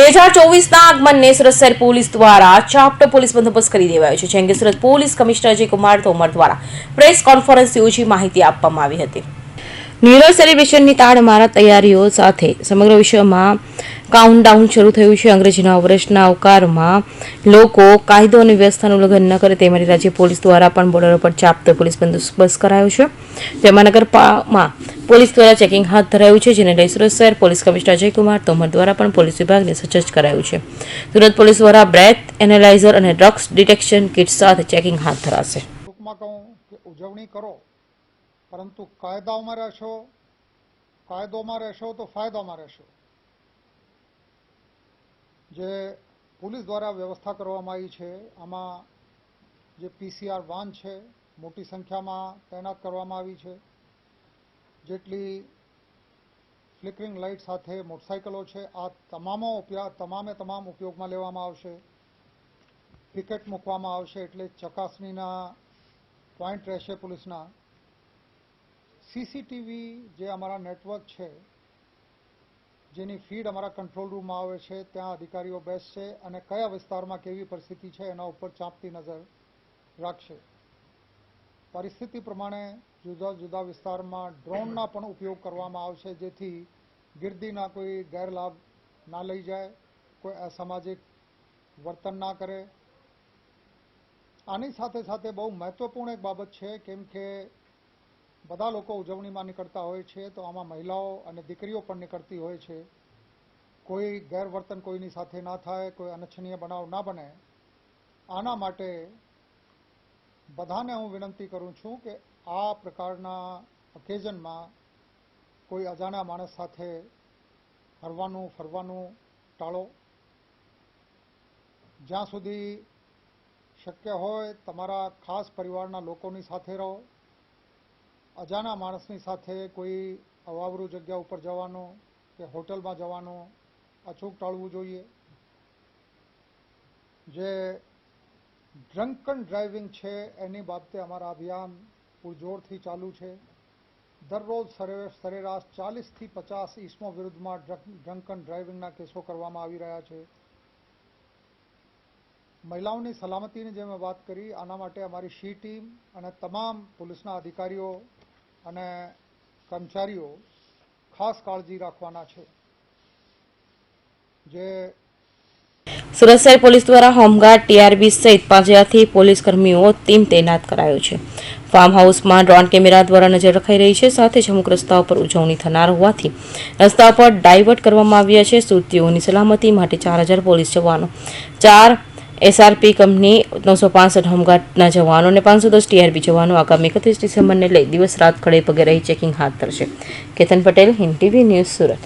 બે હજાર ચોવીસના આગમનને સુરત શહેર પોલીસ દ્વારા ચાપટો પોલીસ બંદોબસ્ત કરી દેવાયો છે જેમ કે સુરત પોલીસ કમિશનર અજય કુમાર તોમર દ્વારા પ્રેસ કોન્ફરન્સ યોજી માહિતી આપવામાં આવી હતી. ન્યૂ યર સેલિબ્રેશનની તાડમારા તૈયારીઓ સાથે સમગ્ર વિશ્વમાં કાઉન્ટડાઉન શરૂ થયું છે. અંગ્રેજીના વર્ષના અવકારમાં લોકો કાયદો અને વ્યવસ્થાનું ઉલ્લંઘન ન કરે તે માટે રાજ્ય પોલીસ દ્વારા પણ બોર્ડર પર ચાપતો પોલીસ બંદોબસ્ત કરાયો છે. જેમાં નગરમાં પોલીસ દ્વારા ચેકિંગ હાથ ધરાયું છે, જેને લઈ સુરત શહેર પોલીસ કમિશનર અજયકુમાર તોમર દ્વારા પણ પોલીસ વિભાગને સજ્જ કરાયું છે. સુરત પોલીસ દ્વારા બ્રેથ એનાલાઇઝર અને ડ્રગ્સ ડિટેક્શન કિટ સાથે ચેકિંગ હાથ ધરાશે. ઉજવણી કરો, પરંતુ કાયદાઓમાં રહેશો, કાયદોમાં રહેશો તો ફાયદામાં રહેશો. જે પોલીસ દ્વારા વ્યવસ્થા કરવામાં આવી છે, આમાં જે પીસીઆર વાન છે, મોટી સંખ્યામાં તૈનાત કરવામાં આવી છે જેટલી ફ્લિકરિંગ લાઇટ સાથે મોટરસાઇકલો છે, આ તમામો ઉપયોગ તમામે તમામ ઉપયોગમાં લેવામાં આવશે. પિકેટ મૂકવામાં આવશે એટલે ચકાસણીના પોઈન્ટ રહેશે પોલીસના. સીસીટીવી જે અમારા નેટવર્ક છે, જેની ફીડ અમારા કંટ્રોલ રૂમમાં આવે છે, ત્યાં અધિકારીઓ બેસશે અને કયા વિસ્તારમાં કેવી પરિસ્થિતિ છે એના ઉપર ચાંપતી નજર રાખશે. પરિસ્થિતિ પ્રમાણે જુદા જુદા વિસ્તારમાં ડ્રોનના પણ ઉપયોગ કરવામાં આવશે, જેથી ગીર્દીના કોઈ ગેરલાભ ના લઈ જાય, કોઈ અસામાજિક વર્તન ના કરે. આની સાથે સાથે બહુ મહત્વપૂર્ણ એક બાબત છે, કેમ કે બધા લોકો ઉજવણીમાં નીકળતા હોય છે, તો આમાં મહિલાઓ અને દીકરીઓ પણ નીકળતી હોય છે. કોઈ ગેરવર્તન કોઈની સાથે ના થાય, કોઈ અનિચ્છનીય બનાવ ના બને. આના માટે બધાને હું વિનંતી કરું છું કે આ પ્રકારના ઓકેઝનમાં કોઈ અજાણ્યા માણસ સાથે હરવાનું, ફરવાનું ટાળો. જ્યાં સુધી શક્ય હોય તમારા ખાસ પરિવારના લોકોની સાથે રહો. અજાણા માણસની સાથે કોઈ અવાવરું જગ્યા ઉપર જવાનું કે હોટલમાં જવાનું અચૂક ટાળવું જોઈએ. જે ડ્રંકન ડ્રાઇવિંગ છે એની બાબતે અમારા અભિયાન પૂરજોરથી ચાલુ છે. દરરોજ સરે સરેરાશ ચાલીસથી પચાસ ઈસમો વિરુદ્ધમાં ડ્રંકન ડ્રાઇવિંગના કેસો કરવામાં આવી રહ્યા છે. મહિલાઓની સલામતીની જે મેં વાત કરી, આના માટે અમારી શી ટીમ અને તમામ પોલીસના અધિકારીઓ અને કર્મચારીઓ ખાસ કાળજી રાખવાના છે. જે સુરત શહેર પોલીસ દ્વારા હોમગાર્ડ ટીઆરબી સહિત પાંચ હજારથી પોલીસ કર્મીઓ ટીમ તૈનાત કરાયો છે. ફાર્મ હાઉસમાં ડ્રોન કેમેરા દ્વારા નજર રખાઈ રહી છે, સાથે જ અમુક રસ્તાઓ પર ઉજવણી થનાર હોવાથી રસ્તા પર ડાયવર્ટ કરવામાં આવ્યા છે. સુરતીઓની સલામતી માટે ચાર હજાર પોલીસ જવાનો, ચાર એસઆરપી કંપની, નવસો પાસઠ હોમગાર્ડના જવાનો અને પાંચસો દસ ટીઆરબી જવાનો આગામી એકત્રીસ ડિસેમ્બરને લઈ દિવસ રાત ખડે પગે રહી ચેકિંગ હાથ ધરશે. Ketan Patel, Hind TV news Surat.